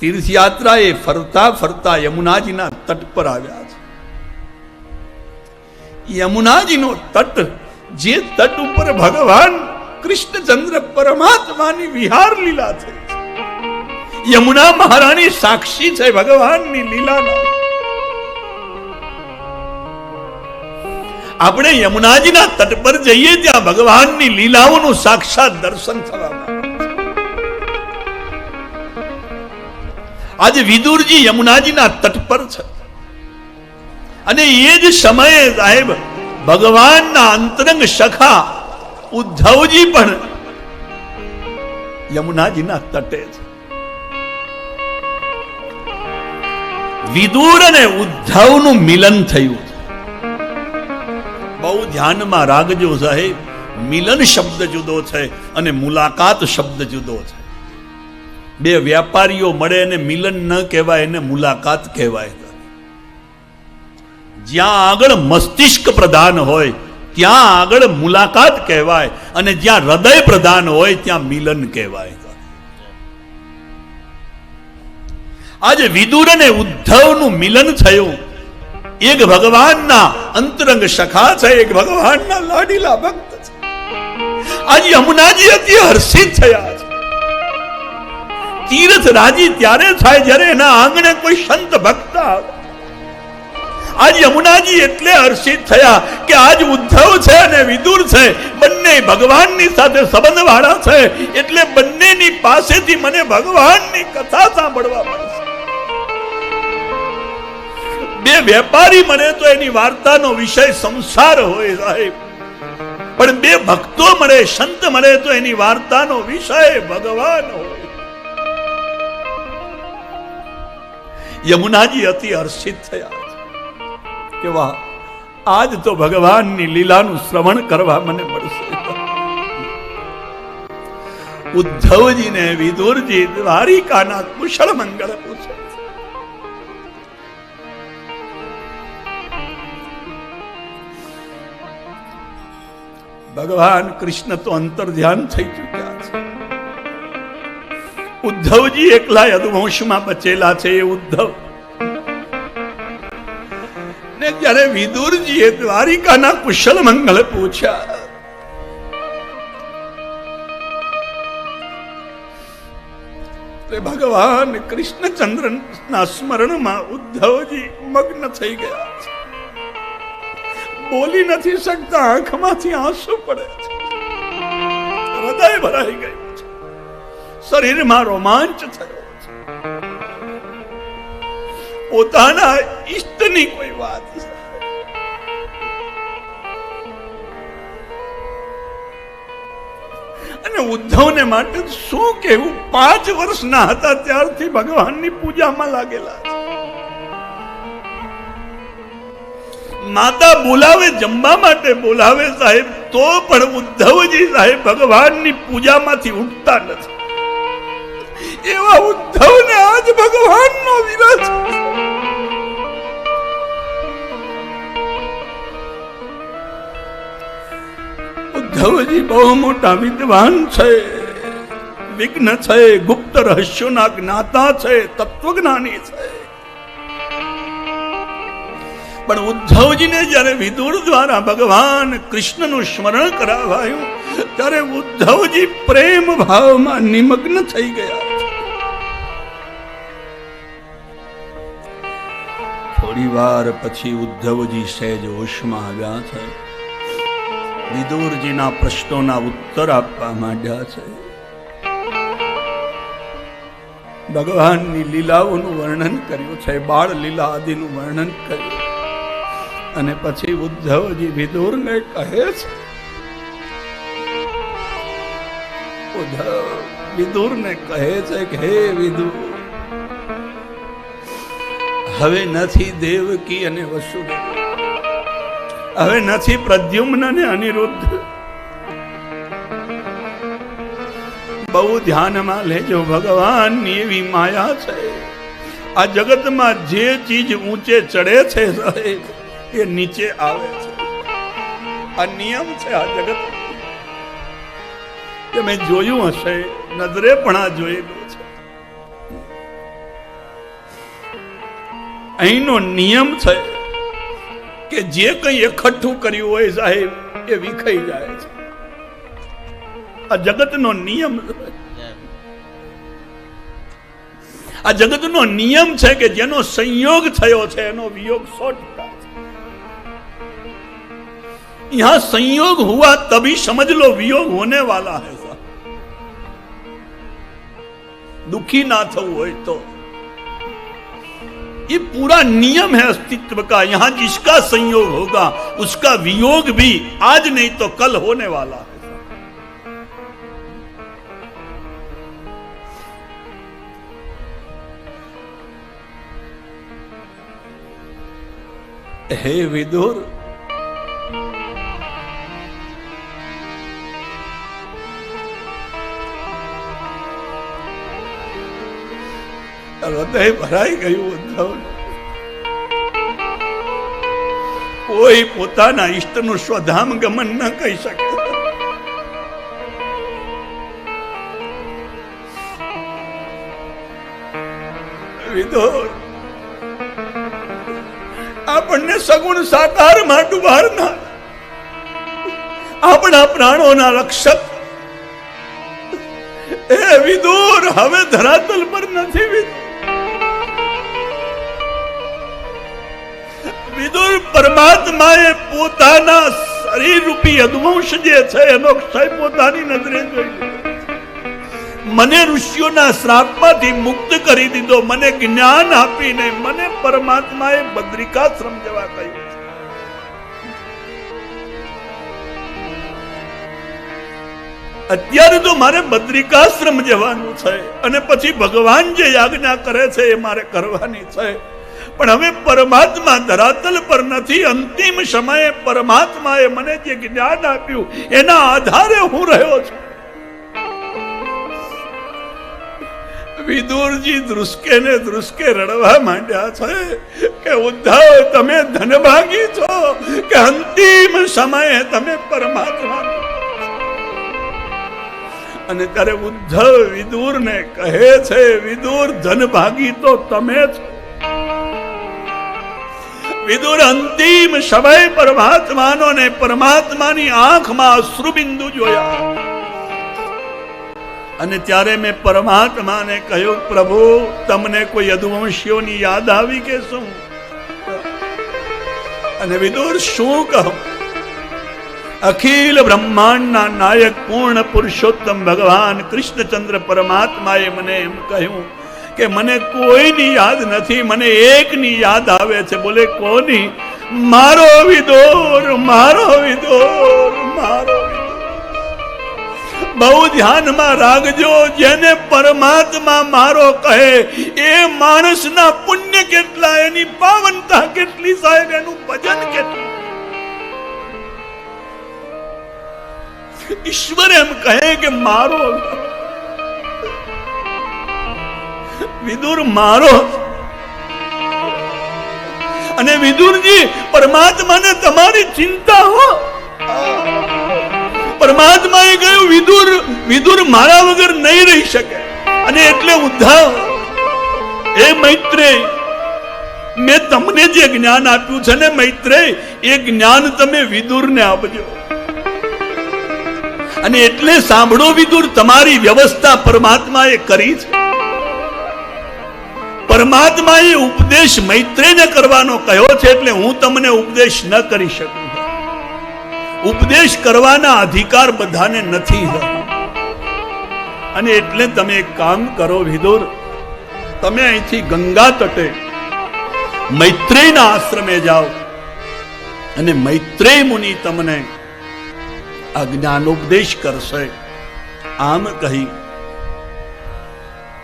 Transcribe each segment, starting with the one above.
તીર્થયાત્રા એ ફરતા ફરતા યમુનાજીના તટ પર આવ્યા છે. યમુનાજીનો તટ, જે તટ ઉપર ભગવાન કૃષ્ણચંદ્ર પરમાત્માની વિહાર લીલા છે. યમુના મહારાણી સાક્ષી છે ભગવાનની લીલાના. આપણે યમુનાજીના તટ પર જઈએ ત્યાં ભગવાનની લીલાઓનું સાક્ષાત દર્શન થવા આજે વિદુરજી યમુનાજીના તટ પર છે. અને એ જ સમયે સાહેબ, ભગવાનના અંતરંગ સખા ઉદ્ધવજી પણ યમુનાજીના તટે છે. વિદુર અને ઉદ્ધવનું મિલન થયું. બહુ ધ્યાનમાં રાખજો સાહેબ, મિલન શબ્દ જુદો છે અને મુલાકાત શબ્દ જુદો છે. બે વ્યાપારીઓ મળે એને મિલન ન કહેવાય, એને મુલાકાત કહેવાય. જ્યાં આગળ મસ્તિષ્ક પ્રધાન હોય, ત્યાં આગળ મુલાકાત કહેવાય અને જ્યાં હૃદય પ્રધાન હોય, ત્યાં મિલન કહેવાય. આજે વિદુર અને ઉદ્ધવનું મિલન થયું. એક ભગવાનના અંતરંગ સખા છે, એક ભગવાનના લાડીલા ભક્ત છે. આજે યમુનાજી અતિ હર્ષિત થયા તીર્થ રાજી ત્યારે થાય જ્યારે એના આંગણે કોઈ સંત ભક્ત આવે. આજ યમુનાજી એટલે હર્ષિત થયા કે આજ ઉદ્ધવ છે અને વિદુર છે. બંને ભગવાનની સાથે સંબંધ વાળા છે. એટલે બંનેની પાસેથી મને ભગવાનની કથા સાંભળવા મળશે. બે વેપારી મળે તો એની વાર્તાનો વિષય સંસાર હોય સાહેબ. પણ બે ભક્તો મળે સંત મળે તો એની વાર્તાનો વિષય ભગવાન હોય. યમુનાજી અતિ હર્ષિત થયા. કે વાહ આજ તો ભગવાનની લીલાનું શ્રવણ કરવા મને મળશે. ઉદ્ધવજીને વિદુરજી દ્વારિકાના કુશળ મંગળ પૂછે. ભગવાન કૃષ્ણ તો અંતર ધ્યાન થઈ ચુક્યા. ઉદ્ધવજી એકલા યદુવંશમાં બચેલા છે એ ઉદ્ધવ. ને જ્યારે વિદુરજીએ દ્વારિકાના કુશલ મંગળ પૂછ્યા ભગવાન કૃષ્ણચંદ્ર ના સ્મરણમાં ઉદ્ધવજી મગ્ન થઈ ગયા છે. બોલી નથી શકતા, આંખમાંથી આંસુ પડે છે. હૃદય ભરાઈ ગયું. શરીરમાં રોમાંચ થયો પોતાના ઈષ્ટની કોઈ વાત અને ઉદ્ધવને માટે શું કેવું પાંચ વર્ષના હતા ત્યારથી ભગવાનની પૂજામાં લાગેલા માતા બોલાવે, જમવા માટે બોલાવે સાહેબ, તો પણ ઉદ્ધવજી સાહેબ ભગવાનની પૂજામાંથી ઉઠતા નથી. એવા ઉદ્ધવને આજ ભગવાનનો વિરહ છે. ઉદ્ધવજી બહુ મોટા વિદ્વાન છે, વિઘ્ન છે, ગુપ્ત રહસ્યોના જ્ઞાતા છે, તત્વજ્ઞાની છે પણ ઉદ્ધવજીને જ્યારે વિદુર દ્વારા ભગવાન કૃષ્ણનું સ્મરણ કરાવાયું, ત્યારે ઉદ્ધવજી પ્રેમ ભાવમાં નિમગ્ન થઈ ગયા થોડી વાર પછી ઉદ્ધવજી સહેજ હોશમાં આવ્યા છે. વિદુરજીના પ્રશ્નોના ઉત્તર આપવા માંડ્યા છે. ભગવાનની લીલાઓનું વર્ણન કર્યું છે, બાળ લીલા આદિનું વર્ણન કર્યું. અને પછી ઉદ્ધવજી વિદુરને કહે છે, ઉદ્ધવ, વિદુરને કહે છે કે, હે વિદુર હવે નથી દેવકી અને વસુ હવે નથી પ્રદ્યુમ્ન અને અનિરુદ્ધ. બહુ ધ્યાનમાં લેજો ભગવાનની એવી માયા છે. આ જગતમાં જે ચીજ ઊંચે ચડે છે એ નીચે આવે છે. આ નિયમ છે આ જગત. તમે જોયું હશે, નજરે પણ આ જોયેલું. અહીંનો નિયમ થયો કે જે કંઈ એકઠું કર્યું હોય સાહેબ, એ વિખાઈ જાય છે. આ જગતનો નિયમ આ જગતનો નિયમ છે કે જેનો સંયોગ થયો છે, એનો વિયોગ સો ટકા યહાં સંયોગ હુઆ તભી સમજ લો, વિયોગ હોને વાલા હૈ દુખી ના થવું હોય તો. ये पूरा नियम है अस्तित्व का। यहाँ जिसका संयोग होगा, उसका वियोग भी आज नहीं तो कल होने वाला है। हे विदुर હૃદય ભરાઈ ગયું ઉદ્ધવ. કોઈ પોતાના ઈષ્ટનું સ્વધામ ગમન ન કહી શકે. આપણને સગુણ સાકારમાં ડુબાડનાર આપણા પ્રાણોના રક્ષક. એ વિદુર હવે ધરાતલ પર નથી વિદુર વિદુર પરમાત્માએ પોતાના શરીર રૂપી અદવંશ જે છે, એનો ક્ષય પોતાની નજરે જોઈ મને ઋષિઓના શ્રાપમાંથી મુક્ત કરી દીધો, મને જ્ઞાન આપીને મને પરમાત્માએ બદ્રિકાશ્રમ જવા કહ્યું. અત્યારે તો મારે બદ્રિકાશ્રમ જવાનું છે અને પછી ભગવાન જે યાજ્ઞા કરે છે એ મારે કરવાની છે. પણ હવે પરમાત્મા ધરાતલ પર નથી. અંતિમ સમયે પરમાત્માએ મને જે જ્ઞાન આપ્યું, એના આધારે હું રહ્યો છું. વિદુરજી ધ્રુસકે ને ધ્રુસકે રડવા માંડ્યા છે કે, ઉદ્ધવ, તમે ધનભાગી છો કે અંતિમ સમયે તમે પરમાત્મા અને ત્યારે ઉદ્ધવ વિદુર ને કહે છે, વિદુર, ધનભાગી તો તમે છો. વિદુર અંતિમ સમય પરમાત્માનો ને પરમાત્માની આંખમાં અશ્રુબિંદુ જોયા. અને ત્યારે મેં પરમાત્માને કહ્યું, પ્રભુ, તમને કોઈ યદુવંશીઓની યાદ આવી કે શું? અને વિદુર, શું કહું? અખિલ બ્રહ્માંડના નાયક પૂર્ણ પુરુષોત્તમ ભગવાન કૃષ્ણચંદ્ર પરમાત્માએ મને એમ કહ્યું કે મને કોઈની યાદ નથી, મને એકની યાદ આવે છે. બોલે, કોની? મારો વિદોર મારો વિદોર, મારો બહુ ધ્યાનમાં રાખજો, જેને પરમાત્મા મારો કહે, એ માણસના પુણ્ય કેટલા, એની પાવનતા કેટલી સાહેબ એનું ભજન કેટલું. ઈશ્વર એમ કહે કે મારો વિદુર મારો. અને વિદુરજી, પરમાત્માને તમારી ચિંતા હો. પરમાત્માએ કહ્યું, વિદુર વિદુર મારા વગર નહીં રહી શકે. અને એટલે ઉદ્ધવ એ મૈત્રે, મેં તમને જે જ્ઞાન આપ્યું છે ને મૈત્રેય એ જ્ઞાન તમે વિદુરને આપજો. અને એટલે સાંભળો વિદુર, તમારી વ્યવસ્થા પરમાત્માએ કરી છે. પરમાત્માએ ઉપદેશ મૈત્રીને કરવાનો કહ્યો છે એટલે હું તમને ઉપદેશ ન કરી શકું. ઉપદેશ કરવાના અધિકાર બધાને નથી અને એટલે તમે એક કામ કરો વિદુર, તમે અહીંથી ગંગા તટે મૈત્રેયના આશ્રમે જાઓ અને મૈત્રેય મુનિ તમને આ જ્ઞાનોપદેશ કરશે. આમ કહી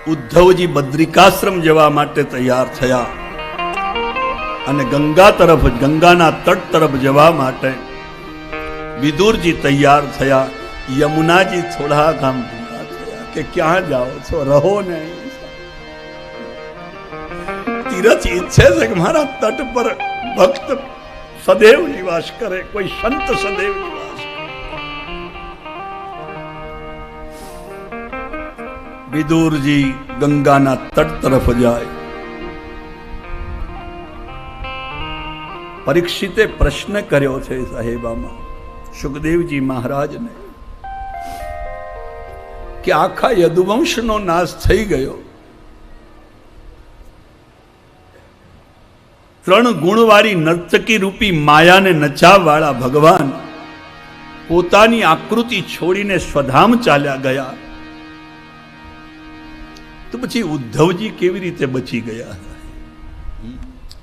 ઉદ્ધવજી બદ્રિકાશ્રમ જવા માટે તૈયાર થયા. અને ગંગા તરફ, ગંગાના તટ તરફ જવા માટે વિદુરજી તૈયાર થયા. યમુનાજી થોડા ગામ ભૂલા થયા કે ક્યાં જાઓ છો? રહો ને તીરથ ઈચ્છે છે કે મારા તટ પર ભક્ત સદૈવ નિવાસ કરે, કોઈ સંત સદૈવ નિવાસ વિદુરજી ગંગાના તટ તરફ જાય. પરીક્ષિતે પ્રશ્ન કર્યો છે સાહેબામાં, સુખદેવજી મહારાજને, કે આખા યદુવંશનો નાશ થઈ ગયો. ત્રણ ગુણવાળી નર્તકી રૂપી માયાને નચાવવાળા ભગવાન પોતાની આકૃતિ છોડીને સ્વધામ ચાલ્યા ગયા. તો પછી ઉદ્ધવજી કેવી રીતે બચી ગયા?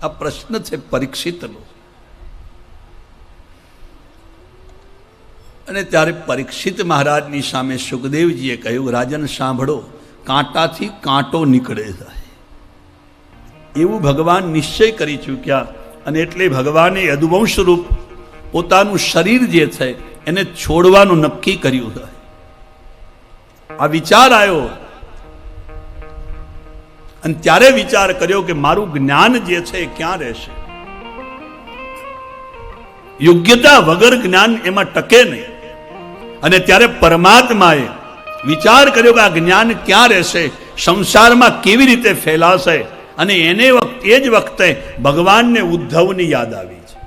આ પ્રશ્ન છે પરીક્ષિતનો. અને ત્યારે પરીક્ષિત મહારાજની સામે સુખદેવજીએ કહ્યું, રાજન, સાંભળો, કાંટાથી કાંટો નીકળે જાય. એવું ભગવાન નિશ્ચય કરી ચૂક્યા અને એટલે ભગવાને યદુવંશ રૂપ પોતાનું શરીર જે છે એને છોડવાનું નક્કી કર્યું. આ વિચાર આવ્યો અને ત્યારે વિચાર કર્યો કે મારું જ્ઞાન જે છે એ ક્યાં રહેશે? યોગ્યતા વગર જ્ઞાન એમાં ટકે નહીં. અને ત્યારે પરમાત્માએ વિચાર કર્યો કે આ જ્ઞાન ક્યાં રહેશે? સંસારમાં કેવી રીતે ફેલાશે? અને એને એ જ વખતે ભગવાનને ઉદ્ધવની યાદ આવી છે.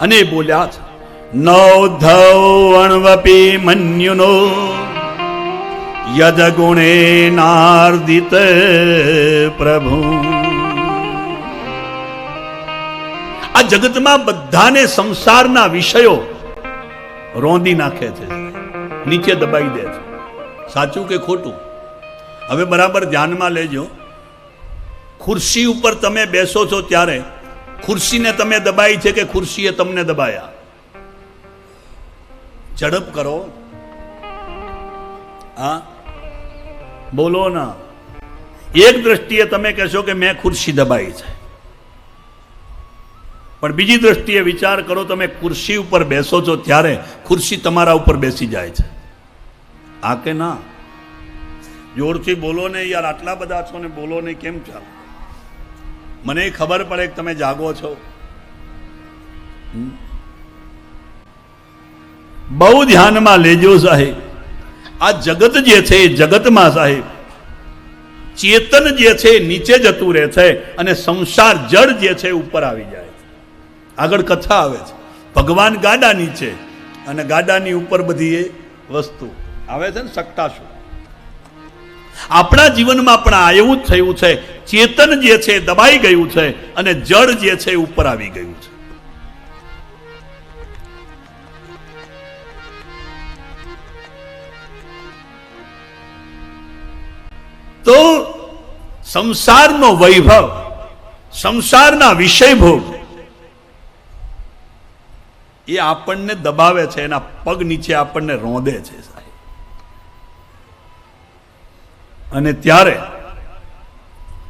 અને બોલ્યા છે નૌધવ અણવપી મન્યુનો નાર્દિત પ્રભુ. આ જગતમાં બધાને સંસારના વિષયો રોંદી નાખે છે. નીચે દબાઈ દે છે. સાચું કે ખોટું? હવે બરાબર ધ્યાનમાં લેજો. ખુરશી ઉપર તમે બેસો છો ત્યારે ખુરશીને તમે દબાઈ છે કે ખુરશીએ તમને દબાયા? ઝડપ કરો. હા? બોલો ના. એક દ્રષ્ટિએ તમે કહેશો કે મેં ખુરશી દબાઈ છે. પણ બીજી દ્રષ્ટિએ વિચાર કરો તમે ખુરશી ઉપર બેસો છો ત્યારે ખુરશી તમારા ઉપર બેસી જાય છે. આ કે ના? જોરથી બોલો ને યાર, આટલા બધા છો ને બોલો ને કેમ ચાલો? મને ખબર પડે કે તમે જાગો છો. બહુ ધ્યાનમાં લેજો સાહેબ. આ જગત જે છે એ જગતમાં સાહેબ, ચેતન જે છે નીચે જતું રહે છે અને સંસાર જળ જે છે ઉપર આવી જાય આગળ કથા આવે છે. ભગવાન ગાડા નીચે અને ગાડાની ઉપર બધી એ વસ્તુ આવે છે ને સટ્ટાશું આપણા જીવનમાં પણ આ એવું જ થયું છે, ચેતન જે છે દબાઈ ગયું છે અને જળ જે છે ઉપર આવી ગયું છે. તો સંસારનો વૈભવ, સંસારના વિષય ભોગ એ આપણને દબાવે છે, એના પગ નીચે આપણને રોંદે છે સાહેબ. અને ત્યારે